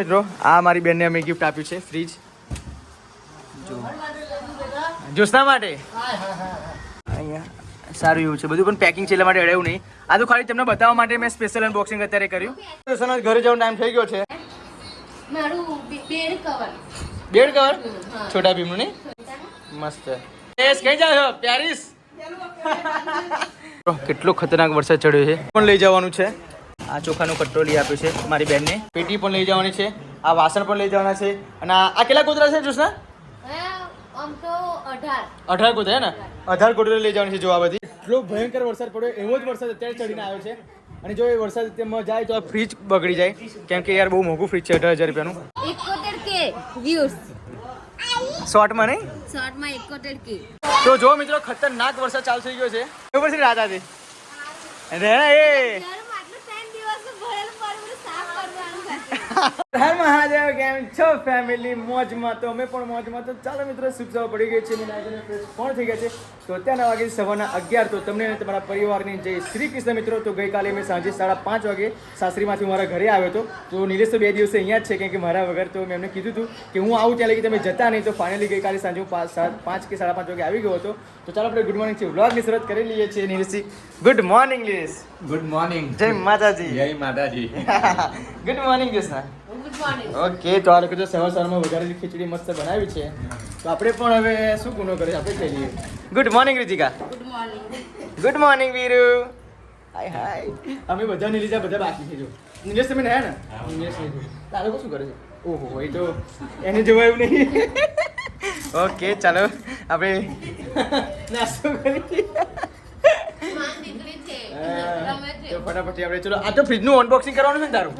મિત્રો આ મારી બેનને અમે ગિફ્ટ આપ્યું છે ફ્રીજ જોસના માટે? અહીંયા સારું એવું છે. બધું પણ પેકિંગ છે એટલા માટે અડાયું નહીં. આ તો ખાલી તમને બતાવવા માટે મેં સ્પેશિયલ અનબોક્સિંગ અત્યારે કર્યું. જોશના ઘરે જવાનો ટાઈમ થઈ ગયો છે. બેડ કવર બેડ કવર હા. છોટા ભીમનું નહીં? મસ્ત. એસ કઈ જાવ છો પેરિસ કેટલો ખતરનાક વરસાદ ચડ્યો છે. પણ લઈ જવાનું છે? આ ચોખાનો કટ્ટો લઈ આપ્યો છે મારી બેનને. પેટી પણ લઈ જવાની છે આ વાસણ પણ લઈ જવાના છે અને આ આ કેટલા કૂતરા છે જોશના? હા, આમ તો અઢાર. કૂતરા ને? અઢાર કૂતરા લઈ જવાની છે જોવા બધી. એટલો ભયંકર વરસાદ પડ્યો એવો જ વરસાદ અત્યારે ચડીને આવ્યો છે. અને જો એ વરસાદ તેમાં જાય તો આ ફ્રીજ બગડી જાય કેમ કે યાર બહુ મોંઘું ફ્રીજ છે અઢાર હજાર રૂપિયાનું. એકોતેર કે વ્યૂઝ શોર્ટમાં નહીં? શોર્ટમાં એકોતેર કે. તો જો મિત્રો ખતરનાક વરસાદ ચાલુ થઈ ગયો છે. ખબર છે રાત આજે રે એ તારું માટલું ત્રણ દિવસનું ભરેલું પડેલું સાફ કરવાનું છે. હર મહાદેવ કેમ છો ફેમિલી મોજમાં તો અમે પણ મોજમાં તો ચાલો મિત્રો શુભ પડી ગઈ છે કોણ ફ્રેશ પણ થઈ ગયા છે? તો અત્યારના વાગે સવારના અગિયાર તો તમને અને તમારા પરિવારની જય શ્રી કૃષ્ણ મિત્રો. તો ગઈકાલે મેં સાંજે સાડા પાંચ વાગે સાસરીમાંથી મારા ઘરે આવ્યો હતો. તો નિલેશ તો બે દિવસે અહીંયા જ છે કેમ કે મારા વગર તો મેં એમને કીધું હતું કે હું આવું ત્યાં લગી તમે જતા નહીં. તો ફાઇનલી ગઈકાલે સાંજે હું પાંચ સાત પાંચ કે સાડા પાંચ વાગે આવી ગયો હતો. તો ચાલો આપણે ગુડ મોર્નિંગ છે વ્લોગની શરૂઆત કરી લઈએ છીએ નિલેશજી. Good morning Nilesh. Good morning જય માતાજી. જય માતાજી. Good morning Krishna. ઓકે તો આ લોકો જો સવાર સવારમાં વઘારેલી ખીચડી મસ્ત બનાવી છે. તો આપણે પણ હવે શું ગુનો કરીએ આપણે થઈ લઈએ good morning Ritika good morning good morning Viru hi hi અમે બધા નીલીજા બધા બાકી છે જો. નિલેશ તમે નયા ને? નિલેશ. તારે લોકો શું કરે છે? ઓહો એ તો એને જોવાયું નહીં. ઓકે ચાલો. આપણે નાસ્તો કરીએ માન દીકરી છે હા, રમે છે તો ફટાફટ આપણે ચલો આ તો ફ્રીજનું અનબોક્સિંગ કરવાનું છે ને તારું?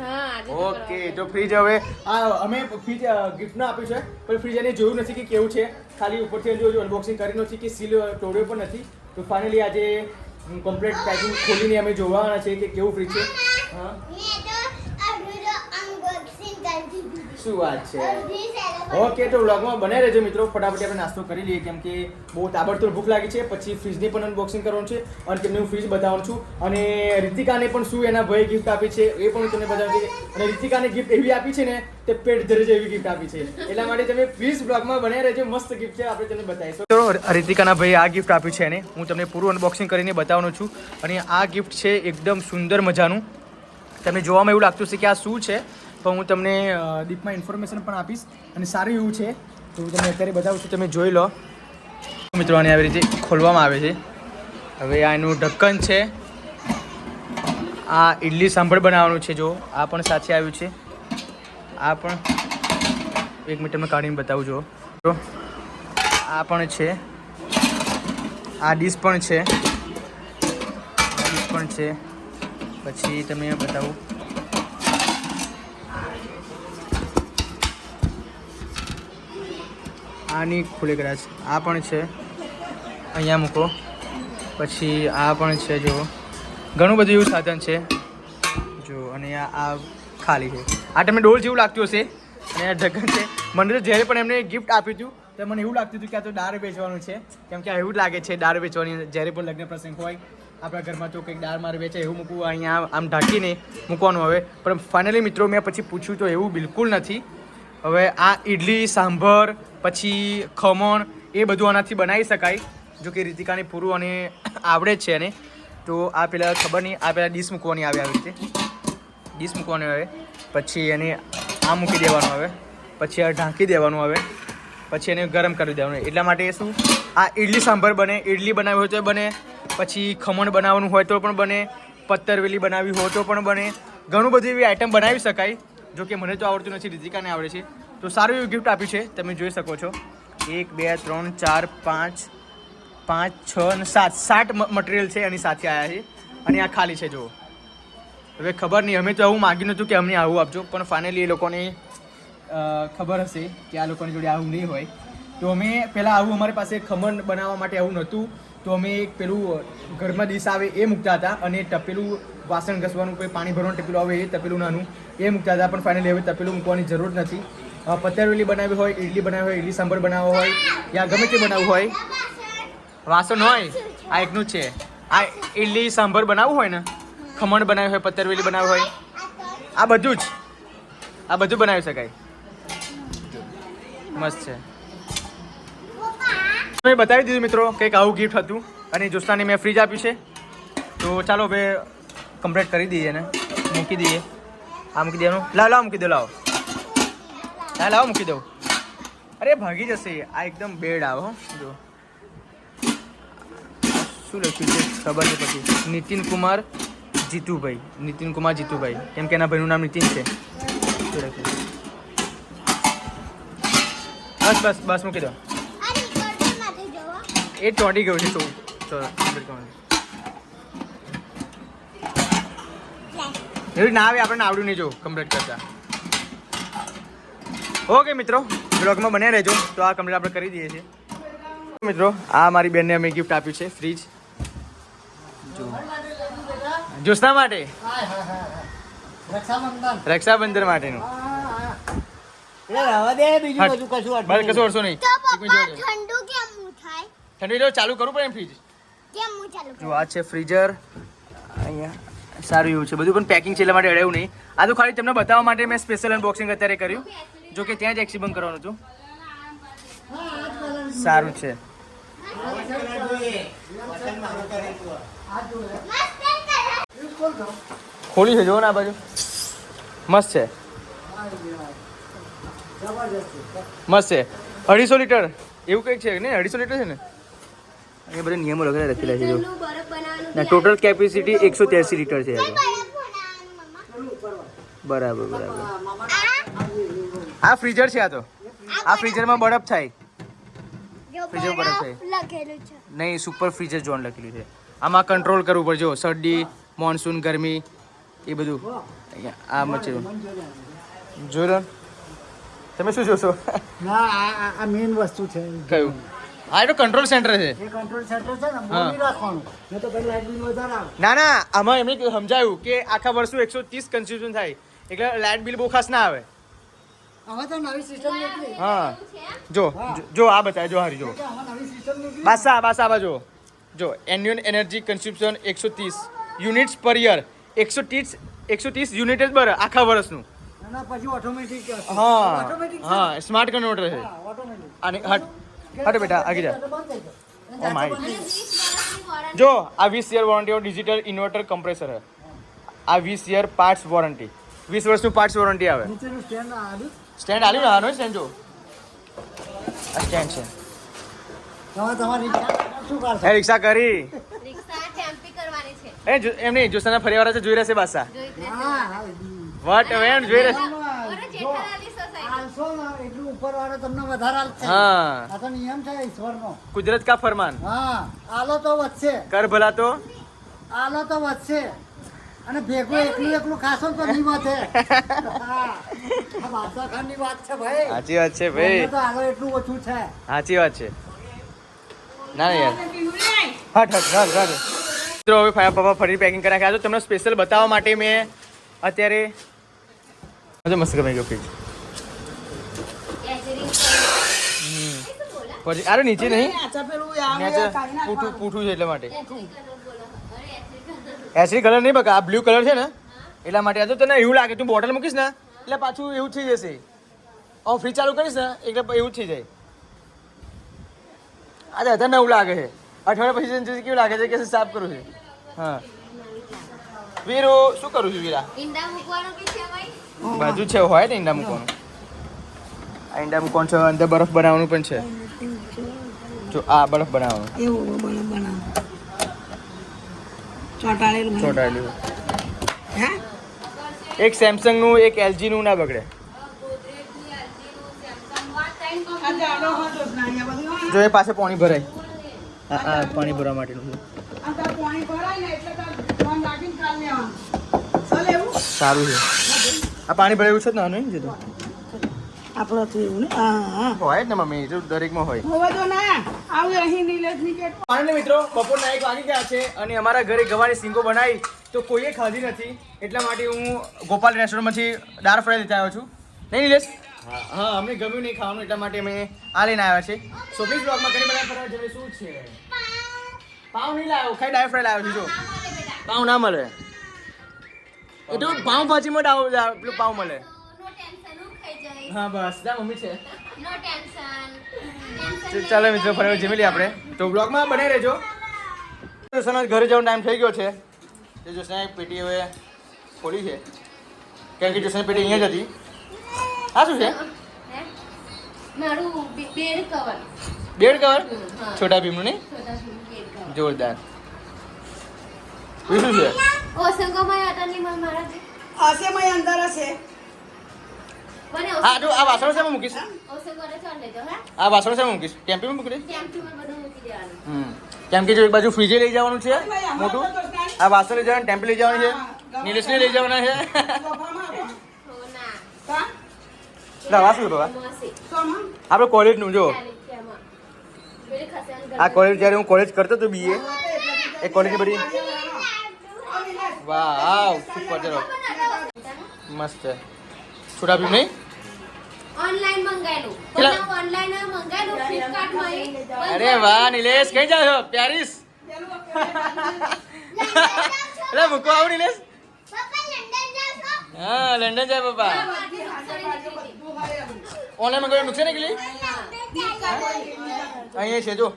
ઓકે. તો ફ્રીજ હવે આ અમે ફ્રીજ ગિફ્ટ ના આપ્યું છે પણ ફ્રીજ એને જોયું નથી કે કેવું છે. ખાલી ઉપરથી જોયું અનબોક્સિંગ કરી નથી કે સીલ તોડ્યો પણ નથી. તો ફાઇનલી આજે કમ્પ્લીટ પેકિંગ ખોલીને અમે જોવાના છે કે કેવું ફ્રીજ છે. હા. શું વાત છે? ઓકે, તો વ્લોગમાં બને રહેજો મિત્રો. ફટાફટ આપણે નાસ્તો કરી લઈએ, કેમ કે બહુ તાબડતોડ ભૂખ લાગી છે. પછી ફ્રીજની પણ અનબોક્સિંગ કરવાનું છે અને તેમને હું ફ્રીજ બતાવું છું. અને રિતિકાને પણ શું એના ભાઈ ગિફ્ટ આપી છે એ પણ તમને બતાવું છે. અને રિતિકાને ગિફ્ટ એવી આપી છે ને, તે પેટ ધરે જેવી ગિફ્ટ આપી છે. એટલા માટે તમે પ્લીઝ બ્લોગમાં બને રહેજો. મસ્ત ગિફ્ટ છે, આપણે તમને બતાવીશું. તો રિતિકાના ભાઈ આ ગિફ્ટ આપ્યું છે એને. હું તમને પૂરું અનબોક્સિંગ કરીને બતાવવાનું છું. અને આ ગિફ્ટ છે એકદમ સુંદર મજાનું. તમને જોવામાં એવું લાગતું છે કે આ શું છે? પણ હું તમને દીપમાં ઇન્ફોર્મેશન પણ આપીશ અને સારું એવું છે. તો હું તમને અત્યારે બતાવું છું, તમે જોઈ લો. મિત્રો, આને આવી રીતે ખોલવામાં આવે છે. હવે આ એનું ઢક્કન છે. આ ઇડલી સાંભળ બનાવવાનું છે, જો. આ પણ સાથે આવ્યું છે. આ પણ, એક મિનિટ કાઢીને બતાવું, જો. આ પણ છે. આ ડીશ પણ છે. ડીશ પણ છે. પછી તમે બતાવું. આની ખુલ્લી કદાચ આ પણ છે. અહીંયા મૂકો. પછી આ પણ છે જો ઘણું બધું એવું સાધન છે. જો અને આ ખાલી છે. આ તમને ડોલ જેવું લાગતું હશે. અને આ ઢગન છે. મને જ્યારે પણ એમને ગિફ્ટ આપ્યું હતું તો મને એવું લાગતું હતું કે આ તો દાળ વેચવાનું છે. કેમ કે એવું લાગે છે, દાળ વેચવાની. જ્યારે પણ લગ્ન પ્રસંગ હોય, આપણા ઘરમાં તો કંઈક દાળ માર વેચે એવું મૂકવું, અહીંયા આમ ઢાંકીને મૂકવાનું હવે. પણ ફાઇનલી મિત્રો, મેં પછી પૂછ્યું તો એવું બિલકુલ નથી. હવે આ ઇડલી સાંભર, પછી ખમણ, એ બધું આનાથી બનાવી શકાય, જો કે રીતિકાને પૂરું અને આવડે જ છે એને. તો આ પેલા ખબર નહીં આ પેલા ડીશ મૂકવાની આવે આવી રીતે. ડીશ મૂકવાની આવે. પછી એને આ મૂકી દેવાનું આવે. પછી આ ઢાંકી દેવાનું આવે. પછી એને ગરમ કરી દેવાનું. એટલા માટે શું? આ ઇડલી સાંભર બને. ઇડલી બનાવી હોય તો બને. પછી ખમણ બનાવવાનું હોય તો પણ બને. પત્તરવેલી બનાવવી હોય તો પણ બને. ઘણું બધી એવી આઈટમ બનાવી શકાય. જો કે મને તો આવડતું નથી, રીતિકાને આવડે છે. તો સારું એવું ગિફ્ટ આપ્યું છે, તમે જોઈ શકો છો. એક, બે, ત્રણ, ચાર, પાંચ પાંચ, છ અને સાત. સાત મટીરિયલ છે એની સાથે આવ્યા છે. અને આ ખાલી છે, જુઓ. હવે ખબર નહીં, અમે તો આવું માગ્યું નહોતું કે અમને આવું આપજો. પણ ફાઇનલી એ લોકોને ખબર હશે કે આ લોકોની જોડે આવું નહીં હોય. તો અમે પહેલાં આવું અમારી પાસે ખમણ બનાવવા માટે આવું નહોતું. તો અમે એક પેલું ઘરમાં ડીશ આવે એ મૂકતા હતા અને તપેલું વાસણ ઘસવાનું, કોઈ પાણી ભરવાનું ટપેલું આવે એ તપેલું નાનું. એ મૂકતા હતા, પણ ફાઇનલી હવે તપેલું મૂકવાની જરૂર નથી. પતરવેલી બનાવી હોય ઇડલી બનાવી હોય ઇડલી સાંભર બનાવવો હોય, યા ગમે તે બનાવવું હોય. વાસણ હોય, આ એકનું છે. આ ઇડલી સાંભર બનાવવું હોય ને, ખમણ બનાવ્યું હોય પતેરવેલી બનાવી હોય, આ બધું જ. આ બધું બનાવી શકાય. મસ્ત છે. મેં બતાવી દીધું મિત્રો, કંઈક આવું ગિફ્ટ હતું, અને જોસ્તાને મેં ફ્રીજ આપ્યું છે. તો ચાલો હવે કમ્પ્લીટ કરી દઈએ ને, મૂકી દઈએ. આ મૂકી દેવાનું. લાવ લાવ મૂકી દો લાવો. હા લાવો મૂકી દઉં અરે ભાગી જશે આ એકદમ બેડ આવો. જો. શું લખ્યું છે? ખબર છે પછી નીતિન કુમાર જીતુભાઈ. નીતિન કુમાર જીતુભાઈ. કેમ કે એના ભાઈનું નામ નીતિન છે. શું લખ્યું? બસ બસ બસ મૂકી દો. એ ચોંટી ગયું છે તો ચલો complete ના આવે આપણને આવડ્યું નહીં જો કમ્પ્લીટ કરતા. ઓકે મિત્રો બ્લોગમાં બને રહેજો. તો આ કમ્પ્લીટ આપણે કરી દઈએ છીએ. મિત્રો આ મારી બેનને અમે ગિફ્ટ આપ્યું છે ફ્રીજ જો. જ્યોત્સના માટે? રક્ષાબંધન રક્ષાબંધન માટેનું. ઠંડુ કેમ હું થાય? ઠંડી જો ચાલુ કરવું પડે એમ ફ્રીજ કેમ જો આ છે ફ્રીઝર અહીંયા. સારું એવું છે. બધું પણ પેકિંગ છે એટલા માટે અડાયું નહીં. આ તો ખાલી તમને બતાવવા માટે મેં સ્પેશિયલ અનબોક્સિંગ અત્યારે કર્યું. જો કે ત્યાં જ એક્સિબન કરવાનું હતું. સારું છે. ખોલી છે જો ને આ બાજુ. મસ્ત છે. મસ્ત છે. અઢીસો લીટર. એવું કંઈક છે ને અઢીસો લીટર છે ને? અહીંયા બધા નિયમો લખેલા લખેલા છે જો. ના ટોટલ કેપેસિટી એકસો ત્યાસી લીટર છે બરાબર બરાબર. આ? ફ્રીઝર છે આ તો. આ ફ્રીઝરમાં બરફ થાય. જો ફ્રીઝર બરફ થાય. નહીં સુપર ફ્રીઝર ઝોન લખેલું છે. આમાં કંટ્રોલ કરવું પડશે જો શરદી મોન્સૂન ગરમી એ બધું. અહીંયા આ મચેલું જોઈ લો. તમે શું જોશો? ના આ મેઇન વસ્તુ છે. કયું? આ એ તો કંટ્રોલ સેન્ટર છે. એ કંટ્રોલ સેન્ટર છે ને હા. રાખવાનું. નહીં તો પછી લાઇટ બિલ વધારે આવે. ના ના આમાં એમણે સમજાયું કે આખા વર્ષનું એકસો ત્રીસ કન્ઝ્યુઝન થાય. એટલે લાઇટ બિલ બહુ ખાસ ના આવે. હવે તો નવી સિસ્ટમ નીકળી. હા. જો જો- જો આ બતાવે જો હારી જો. બાસા બાસા બાજુ. જો એન્યુઅલ એનર્જી કન્ઝ્યુમ્પશન એકસો ત્રીસ. યુનિટ્સ પર યર એકસો ત્રીસ એકસો ત્રીસ યુનિટ જ બર આખા વર્ષનું. પછી ઓટોમેટિક હા ઓટોમેટિક હા સ્માર્ટ કન્વર્ટર છે. ઓટોમેટિક અને હટ બેટા આગી જા. ઓ માય અને 20 વર્ષની વોરંટી. જો આ વીસ year warranty digital inverter compressor હે. આ વીસ યર પાર્ટ્સ વોરંટી વીસ વર્ષનું પાર્ટ્સ વોરંટી આવે. નીચેનું સ્ટેન્ડ આલ્યું ને આનો સ્ટેન્ડ જો. આ સ્ટેન્ડ છે. એ રિક્ષા કરી. રિક્ષા ટેમ્પી કરવાની છે. એ એમ નહીં જોસાના ફરી વાર જોઈ રહેશે બાસા. વટ એમ જોઈ રહેશે. આલશો ને એટલું ઉપરવાળો તમને વધારે આલશે હા. આ તો નિયમ છે ઈશ્વરનો. કુદરત કા ફરમાન? હા આલો તો વધશે. કર ભલા તો. આલો તો વધશે. અને ભેગું એકલું એકલું ખાશો તો નહીં વધે. હા આ બાદશાહ ખાનની વાત છે ભાઈ. સાચી વાત છે ભાઈ. તો આલો એટલું ઓછું છે. સાચી વાત છે. ના ના યાર. હટ હટ હટ હટ મિત્રો હવે ફાયા પપ્પા ફરી પેકિંગ કરી નાખ્યા તો તમને સ્પેશિયલ બતાવવા માટે મેં અત્યારે હજુ મસ્ત ગમે ગયો ફ્રીજ એચરી એ શું બોલા પછી અરે નીચે નહીં. પૂઠું પૂઠું છે એટલા માટે. કલર એસી કલર નહીં બકા આ બ્લુ કલર છે ને એટલા માટે આ તો તને એવું લાગે તું બોટલ મૂકીશ ને એટલે પાછું એવું થઈ જશે. હું ફ્રી ચાલુ કરીશ ને એટલે એવું જ થઈ જાય. આજે અત્યારે નવું લાગે છે. અઠવાડિયા પછી જઈને કેવું લાગે છે કે સાફ કરું છું. હા. વીરો શું કરું છું વીરા? ઈંડા મૂકવાનું કે છે ભાઈ? બાજુ છે હોય ને ઈંડા મૂકવાનું. આ ઈંડા મૂકવાનું છે અંદર બરફ બનાવવાનું પણ છે. જો આ બરફ બનાવો. એવું બરફ બનાવો. ચોંટાડેલું. ચોટાડેલું. એક સેમસંગનું એક એલજીનું ના બગડે. સેમસંગનું એક એલજી નું ના, બગડે જો એ પાસે પાણી ભરાય. હા હા પાણી ભરવા માટેનું છે. આ તાર પાણી ભરાય ને એટલે તાર ફોન રાખીને કાઢ લેવાનું. ચાલ એવું? સારું છે. આ પાણી ભરાયું છે ને આનું એમ છે તો. આપણો તો એવું હા હોય ને મમ્મી જો દરેકમાં હોય. હવે તો ના. આવું અહીં નીલેશની કે અને મિત્રો બપોરના એક વાગી ગયા છે અને અમારા ઘરે ગવાની સિંગો બનાવી તો કોઈએ ખાધી નથી. એટલા માટે હું ગોપાલ રેસ્ટોરન્ટમાંથી દાળ ફ્રાય લેતા આવ્યો છું. નહીં નિલેશ? હા અમને ગમ્યું નહીં ખાવાનું એટલા માટે અમે આ લઈને આવ્યા છે શોપિંગ બ્લોગમાં ઘણી બધા ફરવા જવે શું છે? પાવ નહીં લાવ્યો ખાઈ દાળ ફ્રાય લાવ્યો છું. જો. પાવ ના મળે. એ તો પાવ ભાજીમાં પેલું પાવ મળે. હા બસ. જા મમ્મી છે. નો ટેન્શન ચાલો મિત્રો ફરી જમી લઈએ આપણે. તો બ્લોગમાં બને રહેજો. જોશના ઘરે જવાનો ટાઈમ થઈ ગયો છે. તે જોશના પેટી હવે ખોલી છે. કેમ કે જોશના પેટી અહીંયા જ હતી. આ શું છે? મારું બેડ કવર બેડ કવર છોટા ભીમનું નહીં? છોટા ભીમ બેડ કવર જોરદાર. બીજું શું છે? ઓસંગોમાં હતા માં મારા મય અંદર હશે હા જો આ વાસણો શેમાં મૂકીશ ઓસંગોને ચાલ લેજો હા આ વાસણો શેમાં મૂકીશ ટેમ્પીમાં મૂકી દઈશ ટેમ્પી માં બધું મૂકી દેવાનું હમ કેમ કે જો એક બાજુ ફ્રીજે લઈ જવાનું છે મોટું આ વાસણ લઈ જવાનું ટેમ્પી લઈ જવાનું છે નિલેશને લઈ જવાના છે સોફામાં આપો. હો ના કા? લા વાસણ બાબા મોસી સોમાં? આપણે કોલેજનું જો ચાલી ત્યાંમાં પેલી ખસેણ આ કોલેજ જ્યારે હું કોલેજ કરતો હતો બીએ હા, તો એટલે બીજા એ કોલેજની બધી ઓ, નિલેશ. વાવ સુપર ચલો મસ્ત છે છોટા ભીમ નહીં ઓનલાઈન મંગાયેલું. પણ ઓનલાઈન મંગાયેલું ફ્લિપકાર્ટમાં અરે વાહ નિલેશ કઈ જાવ છો? પેરિસ એટલે મૂકવા આવું નિલેશ. હા લંડન જાય પપ્પા. ઓનલાઈન મંગાવ્યું નુકસાન નીકળી અહીંયા છે જો.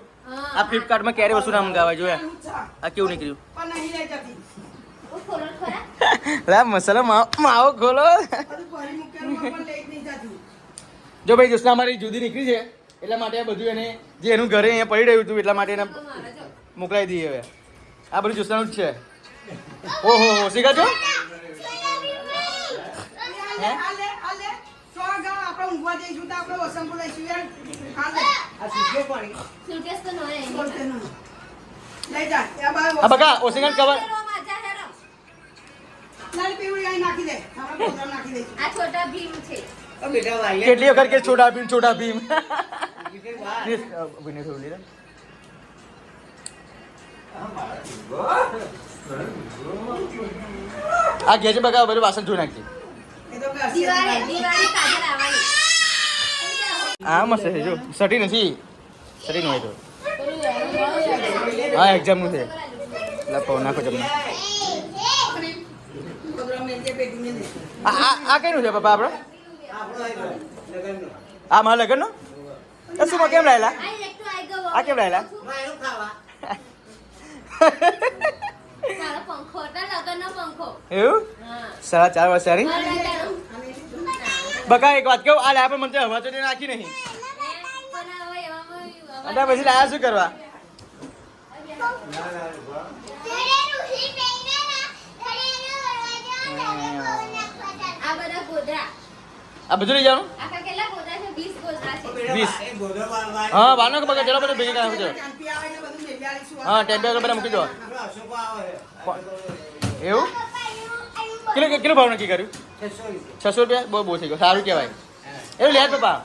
આ ફ્લિપકાર્ટમાં ક્યારે વસ્તુ ના મંગાવાય જોયા આ કેવું નીકળ્યું? પણ નહીં લઈ જતી. લા મસાલા માવો માવો ખોલો બધું ભરી મૂકેલું પણ લઈ જ નહીં જતી જો ભાઈ જોશના અમારી જુદી નીકળી છે એટલા માટે આ બધું એને જે એનું ઘરે અહીંયા પડી રહ્યું હતું એટલા માટે એને મોકલાવી દઈએ હવે. આ બધું જોશનાનું જ છે. ઓહો હો? શીખા છો બકા ઓસિંગન કવર નાખી દે નાખી દઈશું આ છોટા ભીમ છે. કેટલી વખત કે છોટા ભીમ છોટા ભીમ? વિનય થોડું લઈ આ ઘેર બગા બકા બધું વાસણ ધોઈ નાખજે. આ મસ્ત છે જો સટી નથી. સટી નહીં તો. હા એક્ઝામનું છે. લપો નાખો મેલે. આ આ આ છે પપ્પા આપણો આ મારા લગનનો? નો શું કેમ રહેલા આ કેમ પંખો એવું? સાડા ચાર વર્ષ સારી? બકા એક વાત કહું આ લાયા પણ મને તો હવા નાખી નહીં. અને પછી લાયા શું કરવા? આ બધા ગોદરા આ બધું લઈ જવાનું? આખા કેટલા ગોદરા છે? 20 ગોદરા છે. વીસ. હા બારનો કે ચલો બધું ભેગી મેલી આવીશું. હા ટેમ્પે આગળ બધા મૂકી દો. એવું? કેટલો કેટલો ભાવ નક્કી કર્યું? છસો રૂપિયા. બહુ બહુ થઈ ગયો. સારું કહેવાય. એવું લે પપ્પા.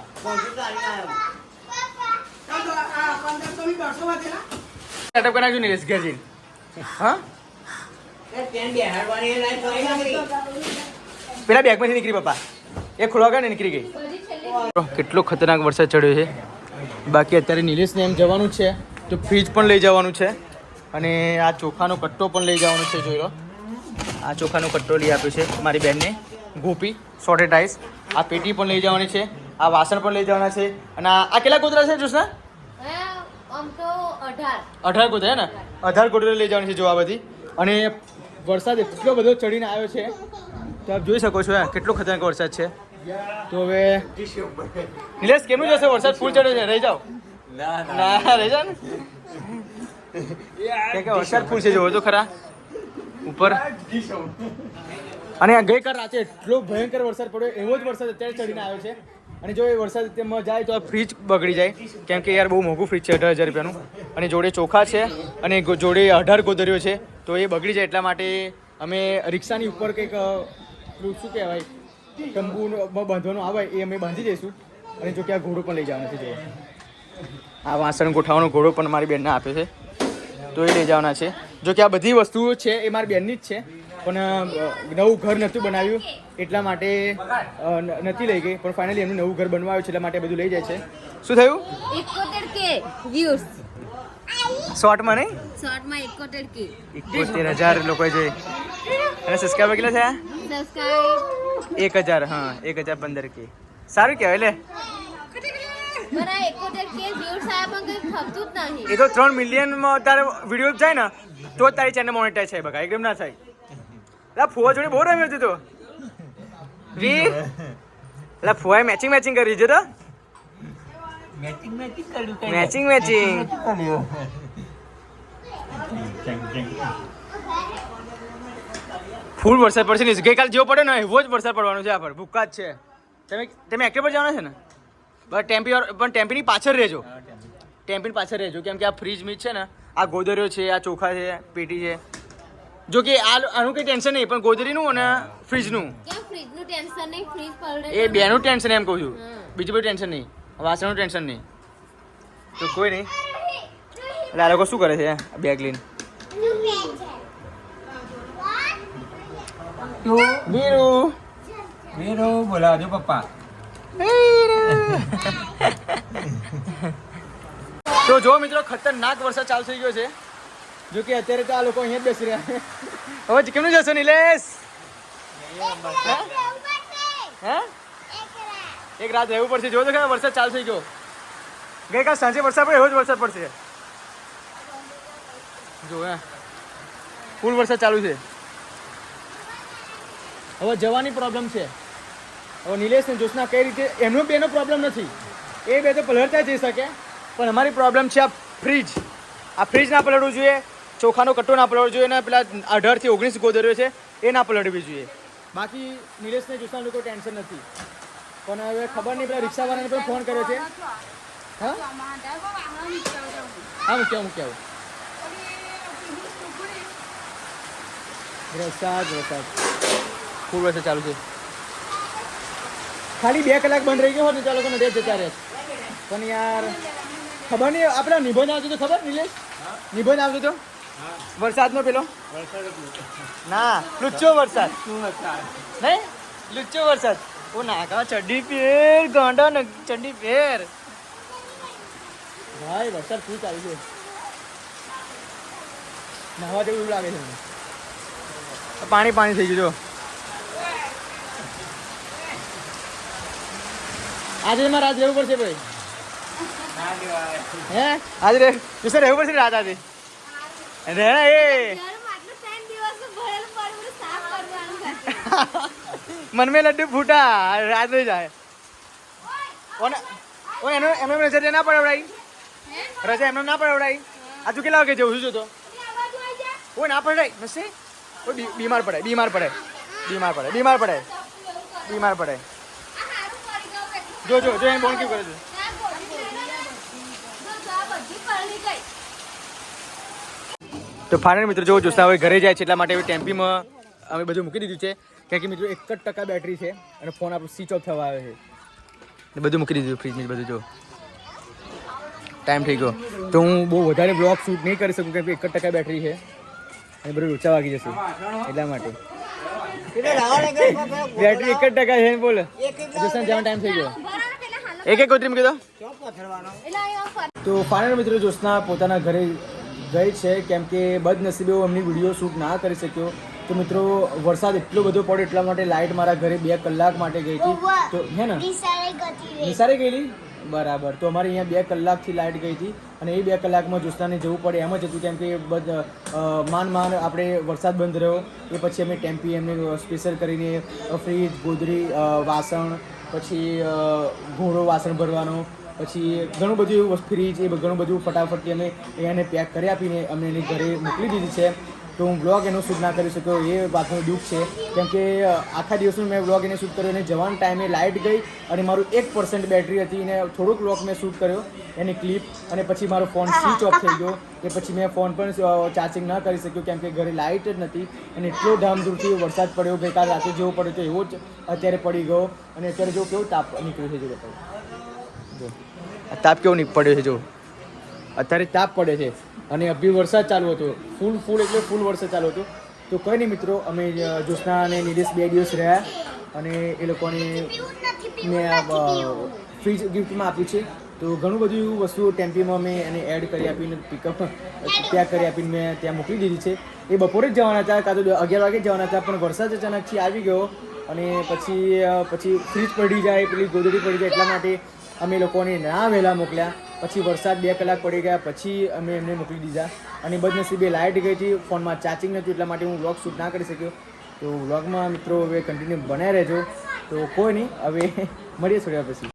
સેટઅપ કરી નાખ્યું નિલેશ ઘેર હા? પેલા બેગમાંથી નીકળી પપ્પા. એ ખોલવા ગયા ને નીકળી ગઈ. કેટલો ખતરનાક વરસાદ ચડ્યો છે. બાકી અત્યારે નિલેશને એમ જવાનું છે તો ફ્રીજ પણ લઈ જવાનું છે. અને આ ચોખાનો કટ્ટો પણ લઈ જવાનો છે જોઈ લો. આ ચોખાનો કટ્ટો લઈ આપ્યો છે મારી બહેનને ગોપી સોર્ટેડ રાઈસ આ પેટી પણ લઈ જવાની છે આ વાસણ પણ લઈ જવાના છે. અને આ આ કેટલા કોતરા છે જોશના? હે આમ તો 18 અઢાર કોતરા હે ને? અઢાર કોતરા લઈ જવાની છે જો આ બધી. અને વરસાદ એટલો બધો ચડીને આવ્યો છે તો આપ જોઈ શકો છો કેટલો ખતરનાક વરસાદ છે. તો હવે નિલેશ કેમનું જશે? વરસાદ ફૂલ ચડ્યો છે. રહી જાઓ. ના રહી જાઓ ને. કે વરસાદ ફૂલ છે જોવો તો ખરા. ઉપર. અને આ ગઈકાલ રાતે એટલો ભયંકર વરસાદ પડ્યો એવો જ વરસાદ અત્યારે ચડીને આવ્યો છે. અને જો એ વરસાદ તેમાં જાય તો આ ફ્રીજ બગડી જાય. કેમ કે યાર બહુ મોંઘું ફ્રીજ છે અઢાર હજાર રૂપિયાનું. અને જોડે ચોખા છે અને જોડે અઢાર ગોદરીઓ છે. તો એ બગડી જાય એટલા માટે અમે રિક્ષાની ઉપર કંઈક શું કહેવાય? તંબુ બાંધવાનું આવે એ અમે બાંધી દઈશું. અને જો કે આ ઘોડો પણ લઈ જવાનો છે જો આ વાસણ ગોઠવવાનો ઘોડો પણ મારી બેનને આપે છે. તો એ લઈ જવાના છે. જો કે આ બધી વસ્તુઓ છે એ મારી બેનની જ છે. પણ નવું ઘર નહોતું બનાવ્યું એટલા માટે નથી લઈ ગઈ. પણ ફાઇનલી એમનું નવું ઘર બનવાયું છે, એટલા માટે બધું લઈ જાય છે. શું થયું? 71k વ્યૂઝ શોર્ટમાં નહીં? શોર્ટમાં 71 કે. એકોતેર હજાર લોકો જોઈ અને સબસ્ક્રાઇબર કેટલા થયા? સબસ્ક્રાઇબ એક હજાર હા એક હજાર પંદર કે. સારું કહેવાય લે. એ તો ત્રણ મિલિયનમાં તારે વીડિયો જાય ને તો જ તારી ચેનલ મોનેટાઈઝ થાય બકા એકદમ ના થાય. લા ફુવા જોડે બહુ રમ્યો હતો તો. વી લા ફુવાએ મેચિંગ મેચિંગ કરી છે તો. મેચિંગ મેચિંગ કર્યું કઈ મેચિંગ મેચિંગ કર્યું. ફૂલ વરસાદ પડશે ને ગઈકાલ જેવો પડ્યો ને એવો જ વરસાદ પડવાનો છે આ પર. ભૂક્કા જ છે. તમે તમે એક્ટિવ પર જવાના છે ને? બસ ટેમ્પી પણ ટેમ્પીની પાછળ રહેજો. ટેમ્પીની પાછળ રહેજો. કેમ કે આ ફ્રીજ મીચ છે ને આ ગોદરીઓ છે આ ચોખા છે પેટી છે. જો કે આ આનું કંઈ ટેન્શન નહીં પણ ગોદરીનું અને ફ્રીજનું. કેમ ફ્રીજ ટેન્શન નહીં? ફ્રીજ પડે એ બેનું ટેન્શન એમ કહું છું. બીજું બધું ટેન્શન નહીં. વાસણનું ટેન્શન નહીં. તો કોઈ નહીં. એટલે આ લોકો શું કરે છે? બેગ લઈને. વીરુ. વીરો બોલાવજો પપ્પા. તો જો મિત્રો ખતરનાક વરસાદ ચાલુ થઈ ગયો છે. જો કે અત્યારે તો આ લોકો અહીંયા જ બેસી રહ્યા હવે કેમનું જશો નિલેશ? હે? એક રાત રહેવું પડશે. જો કે વરસાદ ચાલુ થઈ ગયો. ગઈકાલ સાંજે વરસાદ પડે એવો જ વરસાદ પડશે. જો, હે. ફૂલ વરસાદ ચાલુ છે. હવે જવાની પ્રોબ્લેમ છે. હવે નિલેશ ને જોશના કઈ રીતે એમનો બેનો પ્રોબ્લેમ નથી. એ બે તો પલળતા જઈ શકે, પણ અમારી પ્રોબ્લેમ છે આ ફ્રીજ આ ફ્રીજ ના પલળવું જોઈએ, ચોખાનો કટ્ટો ના પલળવો જોઈએ, અને પેલા અઢારથી ઓગણીસ ગોદરીઓ છે, એ ના પલળવી જોઈએ. બાકી નિલેશને જોશના લોકો ટેન્શન નથી. પણ હવે ખબર નહીં પેલા રિક્ષાવાળાને પણ ફોન કર્યો છે. હા? હા મૂક્યા મૂક્યા વરસાદ વરસાદ ખૂબ વરસાદ ચાલુ છે. ખાલી બે કલાક બંધ રહી ગયો હોત ને ચાલો લોકોને રેત જતા રહે પણ યાર ખબર નહીં આપણા નિબંધ આવતો તો ખબર નિલેશ? નિબંધ આવતો તો વરસાદનો પેલો? ના લુચ્ચો વરસાદ. નહીં? લુચ્ચો વરસાદ. ઓ નાકા ચડ્ડી પેર ગાંડા ને ચડ્ડી પેર ભાઈ વરસાદ શું ચાલુ છે. નાહવા જેવું એવું લાગે છે પાણી પાણી થઈ ગયું જો. આજે મારે રાત રહેવું પડશે ભાઈ. હે? આજે રે વિશે રહેવું પડશે રાત આજે? રે એ ઘરમાં આટલું ત્રણ દિવસનું ભરેલું પડ્યું બધું સાફ કરવાનું થશે. મન મેં લડ્ડુ ફૂટા, રાત જાય ઓને ઓ એનો એમને રજા ના પડાવડાઈ? રજા એમનો ના પડાવડાઈ આજુ કેટલા વાગે જવું છું તો ઓ ના પડે નસે ઓ બીમાર પડે બીમાર પડે બીમાર પડે બીમાર પડે. બીમાર પડે. જો જો જો એમ બોલ કેવું કરે છે. તો ફાઇનલ મિત્રો, જો જોસ્તા હવે ઘરે જાય છે, એટલા માટે ટેમ્પીમાં અમે બધું મૂકી દીધું છે કારણ કે મિત્રો એક જ ટકા બેટરી છે અને ફોન આપણો સ્વિચ ઓફ થવા આવે છે. બધું મૂકી દીધું ફ્રીજમાં બધું જો. ટાઈમ થઈ ગયો. તો હું બહુ વધારે બ્લોગ શૂટ નહીં કરી શકું કેમ કે એક જ ટકા બેટરી છે. અને બધું લોચા વાગી જશે. એટલા માટે. બેટરી એક જ ટકા છે બોલે. જોસ્તા જવાનો ટાઈમ થઈ ગયો. એક એક કોતરી મૂકી દો. તો ફાઇનલ મિત્રો જોશના પોતાના ઘરે ગઈ છે કેમ કે બદનસીબે હું એમની વીડિયો શૂટ ના કરી શક્યો. તો મિત્રો વરસાદ એટલો બધો પડ્યો એટલા માટે લાઇટ મારા ઘરે બે કલાક માટે ગઈ હતી. તો હે ને? નિસારે ગયેલી? બરાબર. તો અમારે અહીંયા બે કલાકથી લાઇટ ગઈ હતી અને એ બે કલાકમાં જોસ્તાને જવું પડે એમ જ હતું કેમ કે બધ માંડ માંડ આપણે વરસાદ બંધ રહ્યો. એ પછી અમે ટેમ્પી એમને સ્પેશિયલ કરીને ફ્રીજ ગોદરી વાસણ પછી ઘોડો વાસણ ભરવાનો પછી ઘણું બધું એવું ફ્રીજ એ ઘણું બધું ફટાફટથી અમે એને પેક કરી આપીને અમે એની ઘરે મોકલી દીધી છે. તો હું બ્લોગ એનો શૂટ ના કરી શક્યો, એ વાતનું દુઃખ છે. કેમ કે આખા દિવસનું મેં બ્લોગ એને શૂટ કર્યો અને જવાન ટાઈમે લાઇટ ગઈ અને મારું એક પર્સન્ટ બેટરી હતી અને થોડુંક બ્લોગ મેં શૂટ કર્યો, એની ક્લિપ અને પછી મારો ફોન સ્વિચ ઓફ થઈ ગયો એ પછી મેં ફોન પણ ચાર્જિંગ ન કરી શક્યો, કેમ કે ઘરે લાઇટ જ નથી અને એટલો ધામધૂમથી વરસાદ પડ્યો, ગઈકાલ રાતે જેવો પડ્યો તો એવો જ અત્યારે પડી ગયો અને અત્યારે જો કેવો તાપ નીકળ્યું છે જો તાપ કેવો પડ્યો છે જો. અત્યારે તાપ પડે છે. અને અભી વરસાદ ચાલુ હતો. ફૂલ ફૂલ એટલે ફૂલ વરસાદ ચાલુ હતો. તો કંઈ નહીં મિત્રો, અમે જ્યોત્સના અને નિલેશ બે દિવસ રહ્યા અને એ લોકોને મેં ફ્રીજ ગિફ્ટમાં આપ્યું છે. તો ઘણું બધું એવું વસ્તુ ટેમ્પીમાં મેં એને એડ કરી આપીને પિકઅપ ત્યાં કરી આપીને મેં ત્યાં મોકલી દીધી છે. એ બપોરે જ જવાના હતા, કાં તો અગિયાર વાગે જવાના હતા, પણ વરસાદ અચાનકથી આવી ગયો અને પછી પછી ફ્રીજ પડી જાય, પેલી ગોદડી પડી જાય એટલા માટે અમે લોકોને ના વહેલા મોકલ્યા. પછી વરસાદ બે કલાક પડી ગયા, પછી અમે એમને મોકલી દીધા. અને બદનસીબે લાઇટ ગઈ હતી, ફોનમાં ચાર્જિંગ નહોતું, એટલા માટે હું વ્લોગ શૂટ ના કરી શક્યો. તો વ્લોગમાં મિત્રો હવે કન્ટિન્યુ બનાવી રહેજો. તો કોઈ નહીં, હવે મળીએ થોડી પછી.